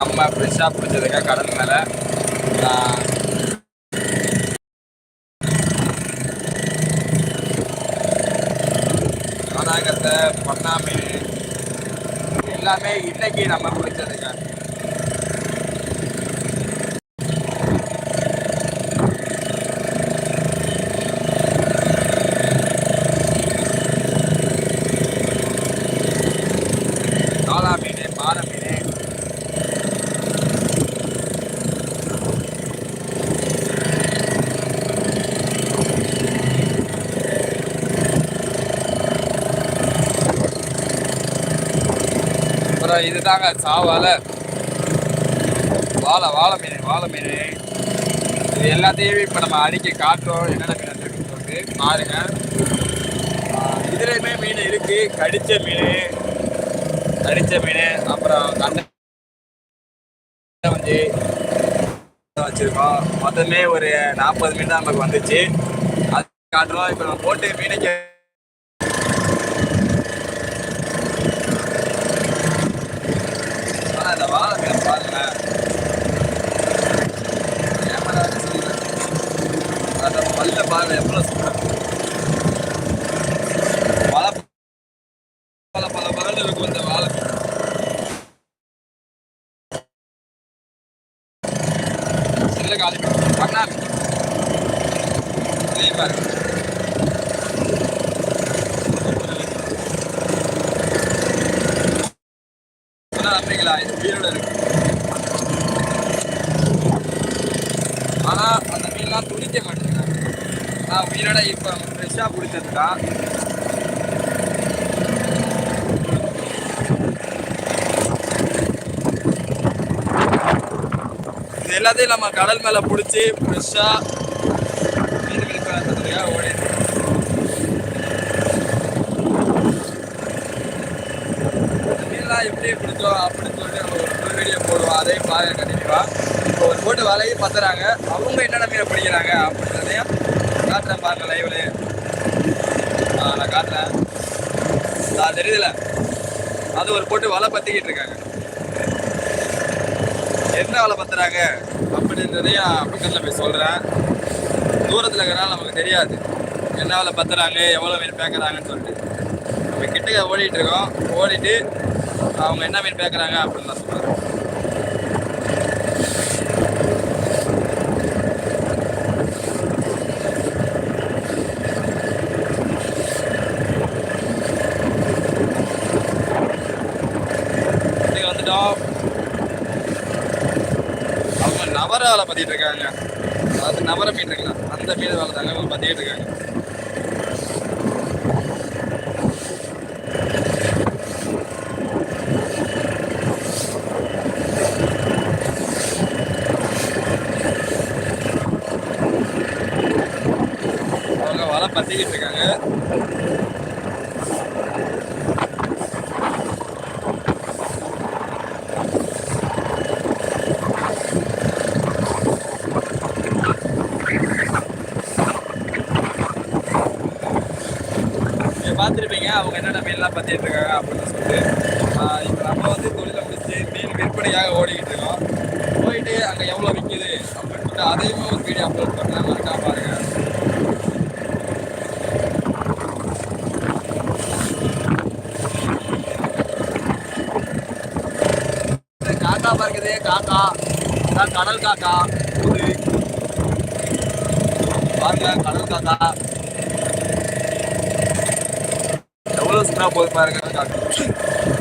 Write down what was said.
நம்ம ஃப்ரெஷ்ஷாக பிடிச்சதுங்க கடல் மேலே. காணாங்கத்தை பண்ணா மீன் எல்லாமே இன்னைக்கு நம்ம பிடிச்சதுங்க காளா மீன் பாறை மீன் அப்புறம் இதுதாங்க சாவால். வாழை வாழை மீன் வாழை மீன். இது எல்லாத்தையும் இப்போ நம்ம அடிக்க காட்டுறோம். என்னென்ன மீன் இருக்குன்னு சொல்லிட்டு பாருங்க. இதுலேயுமே மீன் இருக்குது கடித்த மீன் கடித்த மீன் அப்புறம் கண்ண வந்து வச்சுருக்கோம். மொத்தமே ஒரு நாற்பது மீன் தான் நமக்கு வந்துச்சு. அது காட்டுறோம். இப்போ நம்ம போட்டு மீனைக்கு ஆனா இந்த வாழை மீன் பாருங்களேன் கேமரா சொல்லுது அந்த அது எவ்வளோ சூப்பர் பல பல பகல் இருக்கும் இந்த வாழை மீன். சில்ல காலி பண்ணா இதே பாருங்க சொன்னா இது உயிரோட இருக்கு. அந்த மீன்லாம் துடிக்க மாட்டேங்குது உயிரோட இப்போ ஃப்ரெஷ்ஷாக பிடிச்சதுக்கா இது எல்லாத்தையும் நம்ம கடல் மேலே பிடிச்சி ஃப்ரெஷ்ஷாக மீன் விற்கிறதுக்காக ஓடி மீன்லாம் எப்படி பிடிச்சோம் அப்படின்னு சொல்லிட்டு நம்ம ஒரு வீடியோ போடுவோம். அதையும் பாருங்க கண்டிப்பாக ஒரு போட்டு வலையும் பத்துறாங்க. அவங்க என்னென்ன மீனை பிடிக்கிறாங்க அப்படின்றதையும் காட்டுறேன் பாருங்க லைவ்ல ஆ நான் காட்டுறேன். நான் தெரியுதுல. அது ஒரு போட்டு வலை பத்திக்கிட்டு இருக்காங்க. என்ன வலை பத்துறாங்க அப்படின்றதையும் பக்கத்தில் போய் சொல்கிறேன் தூரத்தில் இருக்கிறனால நமக்கு தெரியாது. என்ன வலை பத்துறாங்க எவ்வளோ மீன் பேக்கிறாங்கன்னு சொல்லிட்டு. நம்ம கிட்டக்க ஓடிட்டு இருக்கோம். ஓடிட்டு அவங்க என்ன மீன் பேக்கிறாங்க அப்படின்னு நான் சொல்கிறேன் இன்னைக்கு வந்துட்டோம் அவங்க வேலை பத்திட்டு இருக்காங்க. அதாவது நவர மீன் இருக்குல்ல அந்த மீன் வேலை தாங்க அவங்க இருக்காங்க. அவங்க வலை பத்திக்கிட்டு இருக்காங்க. பார்த்துருப்பீங்க. அவங்க என்னென்ன மீன்லாம் பார்த்துட்டு இருக்காங்க அப்படின்னு சொல்லிட்டு. இப்போ நம்ம வந்து தொழிலை முடிச்சு மீன் விற்பனையாக ஓடிக்கிட்டு இருக்கோம். போயிட்டு அங்கே எவ்வளோ விற்கிது அப்படின்னு சொல்லிட்டு அதையுமே ஒரு வீடியோ அப்லோட் பண்ணலாம். மறக்காம பாருங்க காக்கா பார்க்குது காக்கா. கடல் காக்கா. பாருங்க கடல் காக்கா. பேசினா போதுமா இருக்கிறது